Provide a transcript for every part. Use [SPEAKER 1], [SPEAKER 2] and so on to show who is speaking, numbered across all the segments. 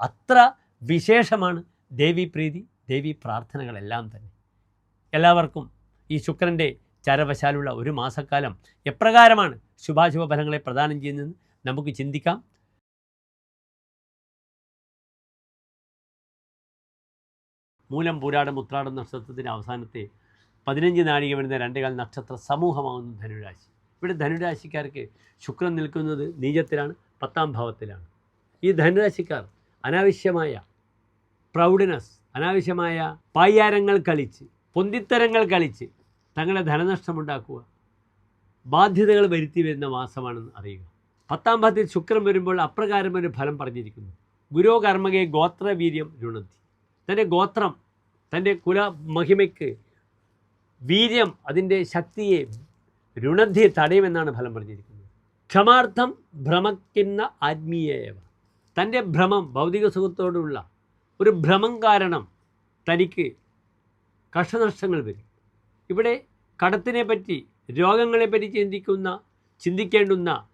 [SPEAKER 1] അത്ര വിശേഷമാണ് ദേവീപ്രീതി ദേവി പ്രാർത്ഥനകളെല്ലാം തന്നെ. എല്ലാവർക്കും ഈ ശുക്രന്റെ ചരവശാലുള്ള ഒരു മാസക്കാലം എപ്രകാരമാണ് ശുഭാശുഭ ഫലങ്ങളെ പ്രദാനം ചെയ്യുന്നതെന്ന് നമുക്ക് ചിന്തിക്കാം. മൂലം പൂരാടം ഉത്രാടം നക്ഷത്രത്തിന്റെ അവസാനത്തെ പതിനഞ്ച് നാഴിക വരുന്ന രണ്ടേകാൽ നക്ഷത്ര സമൂഹമാകുന്നു ധനുരാശി. ഇവിടെ ധനുരാശിക്കാർക്ക് ശുക്രൻ നിൽക്കുന്നത് നീചത്തിലാണ് പത്താം ഭാവത്തിലാണ്. ഈ ധനുരാശിക്കാർ അനാവശ്യമായ പ്രൗഡിനസ് അനാവശ്യമായ പായ്യാരങ്ങൾ കളിച്ച് പൊന്തിത്തരങ്ങൾ കളിച്ച് തങ്ങളെ ധനനഷ്ടമുണ്ടാക്കുക ബാധ്യതകൾ വരുത്തി വരുന്ന മാസമാണെന്ന് അറിയുക. പത്താം ഭാഗത്തിൽ ശുക്രൻ വരുമ്പോൾ അപ്രകാരം ഒരു ഫലം പറഞ്ഞിരിക്കുന്നു. ഗുരോ കർമ്മകെ ഗോത്രവീര്യം രുണത്തി തന്റെ ഗോത്രം തന്റെ കുല മഹിമയ്ക്ക് വീര്യം അതിന്റെ ശക്തിയെ രുണദ്ധിയെ തടയുമെന്നാണ് ഫലം പറഞ്ഞിരിക്കുന്നത്. ക്ഷമാർത്ഥം ഭ്രമക്കുന്ന ആത്മീയവ. തന്റെ ഭ്രമം ഭൗതിക സുഖത്തോടുള്ള ഒരു ഭ്രമം കാരണം തനിക്ക് കഷ്ടനഷ്ടങ്ങൾ വരും. ഇവിടെ കടത്തിനെ പറ്റി രോഗങ്ങളെപ്പറ്റി ചിന്തിക്കുന്ന ചിന്തിക്കേണ്ടുന്ന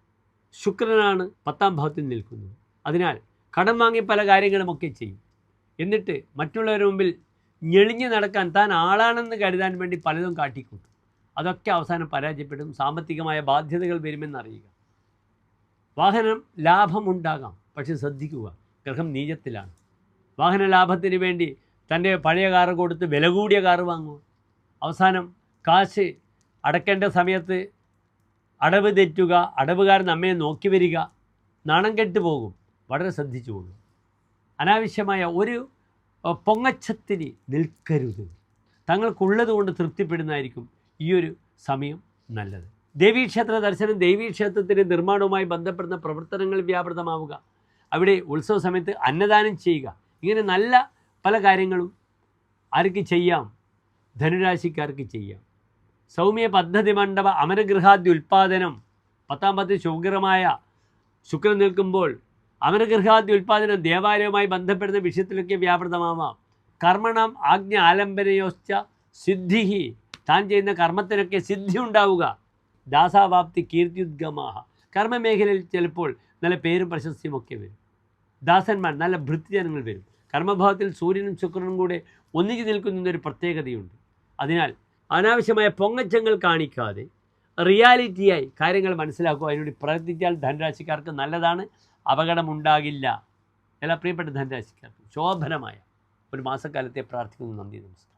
[SPEAKER 1] ശുക്രനാണ് പത്താം ഭാവത്തിൽ നിൽക്കുന്നത്. അതിനാൽ കടം വാങ്ങി പല കാര്യങ്ങളുമൊക്കെ ചെയ്യും. എന്നിട്ട് മറ്റുള്ളവരുടെ മുമ്പിൽ ഞെളിഞ്ഞു നടക്കാൻ താൻ ആളാണെന്ന് കരുതാൻ വേണ്ടി പലതും കാട്ടിക്കൂട്ടും. അതൊക്കെ അവസാനം പരാജയപ്പെടും. സാമ്പത്തികമായ ബാധ്യതകൾ വരുമെന്നറിയുക. വാഹനം ലാഭമുണ്ടാകാം. പക്ഷെ ശ്രദ്ധിക്കുക ഗ്രഹം നീചത്തിലാണ്. വാഹന ലാഭത്തിന് വേണ്ടി തന്റെ പഴയ കാറ് കൊടുത്ത് വില കൂടിയ കാറ് വാങ്ങുക. അവസാനം കാശ് അടക്കേണ്ട സമയത്ത് അടവ് തെറ്റുക അടവുകാരൻ നമ്മെ നോക്കി വരിക നാണം കെട്ടു പോകും. വളരെ ശ്രദ്ധിച്ചു പോകും അനാവശ്യമായ ഒരു പൊങ്ങച്ചത്തിന് നിൽക്കരുത്. തങ്ങൾക്കുള്ളത് കൊണ്ട് തൃപ്തിപ്പെടുന്നതായിരിക്കും ഈ ഒരു സമയം നല്ലത്. ദേവീക്ഷേത്ര ദർശനം ദേവീക്ഷേത്രത്തിന്റെ നിർമ്മാണവുമായി ബന്ധപ്പെടുന്ന പ്രവർത്തനങ്ങൾ വ്യാപൃതമാവുക. അവിടെ ഉത്സവ സമയത്ത് അന്നദാനം ചെയ്യുക. ഇങ്ങനെ നല്ല പല കാര്യങ്ങളും ആർക്ക് ചെയ്യാം? ധനുരാശിക്കാർക്ക് ചെയ്യാം. സൗമ്യ പദ്ധതി മണ്ഡപ അമരഗൃഹാദ്യുൽപാദനം പത്താം പത്തി ശുക്രമായ ശുക്രൻ നിൽക്കുമ്പോൾ അമരഗൃഹാദ്യ ഉൽപാദനം ദേവാലയവുമായി ബന്ധപ്പെടുന്ന വിഷയത്തിലൊക്കെ വ്യാപൃതമാവാം. കർമ്മണം ആജ്ഞ ആലംബനയോശ്ച സിദ്ധിഹി. താൻ ചെയ്യുന്ന കർമ്മത്തിനൊക്കെ സിദ്ധി ഉണ്ടാവുക. ദാസാവാപ്തി കീർത്തിയുദ്ഗമാഹ. കർമ്മമേഖലയിൽ ചിലപ്പോൾ നല്ല പേരും പ്രശസ്തിയും ഒക്കെ വരും. ദാസന്മാർ നല്ല ഭൃത്യജനങ്ങൾ വരും. കർമ്മഭാവത്തിൽ സൂര്യനും ശുക്രനും കൂടെ ഒന്നിച്ചു നിൽക്കുന്നൊരു പ്രത്യേകതയുണ്ട്. അതിനാൽ അനാവശ്യമായ പൊങ്ങച്ചങ്ങൾ കാണിക്കാതെ റിയാലിറ്റിയായി കാര്യങ്ങൾ മനസ്സിലാക്കുക അതിനുവേണ്ടി പ്രവർത്തിച്ചാൽ ധനരാശിക്കാർക്ക് നല്ലതാണ് അപകടമുണ്ടാകില്ല. എല്ലാ പ്രിയപ്പെട്ട ധനരാശിക്കാർക്കും ശോഭനമായ ഒരു മാസക്കാലത്തെ പ്രാർത്ഥിക്കുന്നു. നന്ദി നമസ്കാരം.